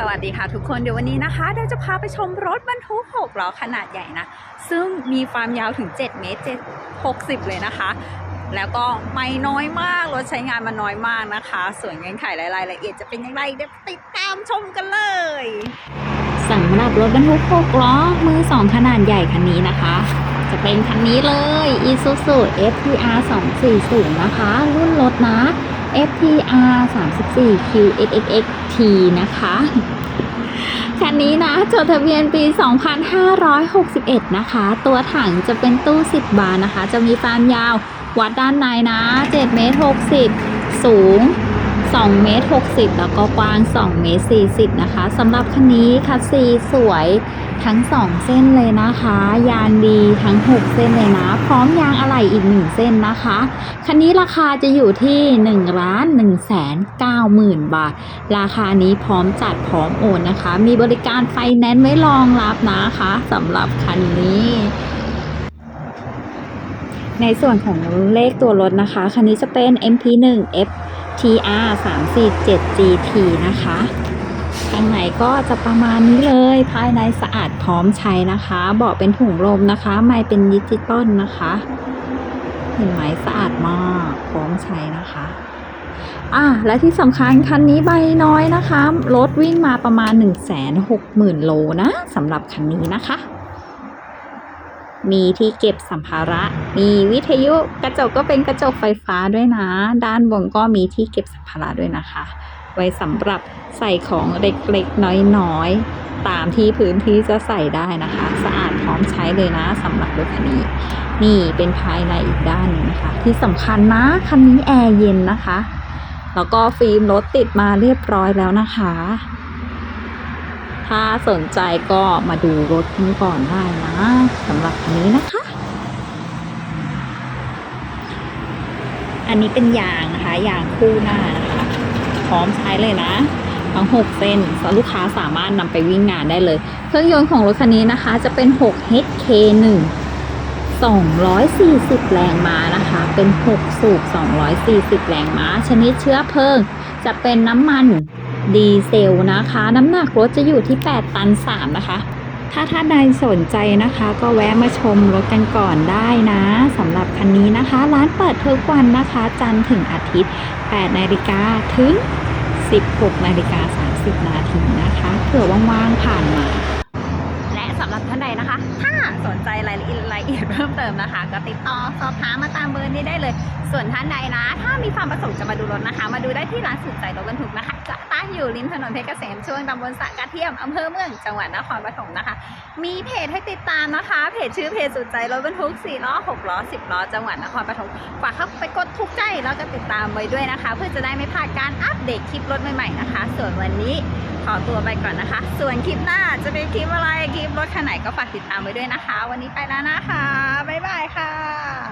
สวัสดีค่ะทุกคนเดี๋ยววันนี้นะคะเราจะพาไปชมรถบรรทุก6ล้อขนาดใหญ่นะ ซึ่งมีความยาวถึง 7 เมตร7 60 เลยนะคะ แล้วก็ไม่น้อยมากรถใช้งานมาน้อยมากนะคะ ส่วนเงื่อนไขรายละเอียดจะเป็นอย่างไรเดี๋ยวติดตามชมกันเลยสำหรับรถบรรทุก6ล้อมือ 2 ขนาดใหญ่คันนี้นะคะ จะเป็นคันนี้เลย Isuzu FTR 240นะคะ รุ่นรถนะ FTR 34 QXXT นะคะ คันนี้นะ จดทะเบียนปี 2561 นะคะ ตัวถังจะเป็นตู้ 10 บาร์นะคะ จะมีความยาววัดด้านในนะ7เมตร60 สูง2เมตร60 แล้วก็กว้าง2เมตร40 นะคะสำหรับคันนี้คัสซีสวย ทั้ง 2 เส้นเลยนะคะ ยางดีทั้ง 6 เส้นเลยนะ พร้อมยางอะไหล่อีก 1 เส้นนะคะ คันนี้ราคาจะอยู่ที่1ล้าน1แสน9หมื่นบาท ราคานี้พร้อมจัดพร้อมโอนนะคะ มีบริการไฟแนนซ์ไว้รองรับนะคะสำหรับคันนี้ในส่วนของเลขตัวรถนะคะ คันนี้จะเป็น MP1 FTR 347 GT นะคะ ข้างในก็จะประมาณนี้เลย ภายในสะอาดพร้อมใช้นะคะเบาะเป็นถุงลมนะคะ ไม่เป็นดิจิตอลนะคะ เห็นไหมสะอาดมากพร้อมใช้นะคะอะและที่สำคัญคันนี้ใบน้อยนะคะ รถวิ่งมาประมาณ 1 6 0 0 0 0 โลนะสำหรับคันนี้นะคะ มีที่เก็บสัมภาระ มีวิทยุกระจกก็เป็นกระจกไฟฟ้าด้วยนะ ด้านบนก็มีที่เก็บสัมภาระด้วยนะคะ ไว้สำหรับใส่ของเล็กๆ น้อยๆ ตามที่พื้นที่จะใส่ได้นะคะ สะอาดพร้อมใช้เลยนะสำหรับรถคันนี้ นี่เป็นภายในอีกด้านหนึงนะคะ ที่สำคัญนะคันนี้แอร์เย็นนะคะ แล้วก็ฟิล์มรถติดมาเรียบร้อยแล้วนะคะ ถ้าสนใจก็มาดูรถกันก่อนได้นะสำหรับคันนี้นะคะอันนี้เป็นยางนะคะยางคู่หน้านะคะ พร้อมใช้เลยนะทั้ง 6 เส้นลูกค้าสามารถนำไปวิ่งงานได้เลย เครื่องยนต์ของรถคันนี้นะคะจะเป็น 6 HK1 240 แรงม้านะคะ เป็น 6 สูบ 240 แรงม้า ชนิดเชื้อเพลิง จะเป็นน้ำมันดีเซลนะคะ น้ำหนักรถจะอยู่ที่ 8 ตัน 3 นะคะ ถ้าท่านใดสนใจนะคะ ก็แวะมาชมรถกันก่อนได้นะสำหรับ คันนี้นะคะ ร้านเปิดทุกวันนะคะ จันทร์ถึงอาทิตย์ 8 นาฬิกาถึง 16 นาฬิกา 30 นาทีนะคะ เผื่อว่างๆผ่านมา สำหรับท่านใดนะคะ ถ้าสนใจรายละเอียดรายละเอียดเพิ่มเติมนะคะ ก็ติดต่อสอบถามมาตามเบอร์นี้ได้เลย ส่วนท่านใดนะ ถ้ามีความประสงค์จะมาดูรถนะคะ มาดูได้ที่ร้านสุดใจรถบรรทุกนะคะ จะตั้งอยู่ริมถนนเพชรเกษมช่วงตำบลสะกระเทียมอำเภอเมืองจังหวัดนครปฐมนะคะ มีเพจให้ติดตามนะคะ เพจชื่อเพจสุดใจรถบรรทุก4ล้อ6ล้อ10ล้อจังหวัดนครปฐมฝากเข้าไปกดทุกใจแล้วก็ติดตามไว้ด้วยนะคะ เพื่อจะได้ไม่พลาดการอัปเดตคลิปรถใหม่ๆนะคะ ส่วนวันนี้ อตัวไปก่อนนะคะ ส่วนคลิปหน้าจะเป็นคลิปอะไรคลิปรถคันไหนก็ฝากติดตามไว้ด้วยนะคะ วันนี้ไปแล้วนะคะ บ๊ายบายค่ะ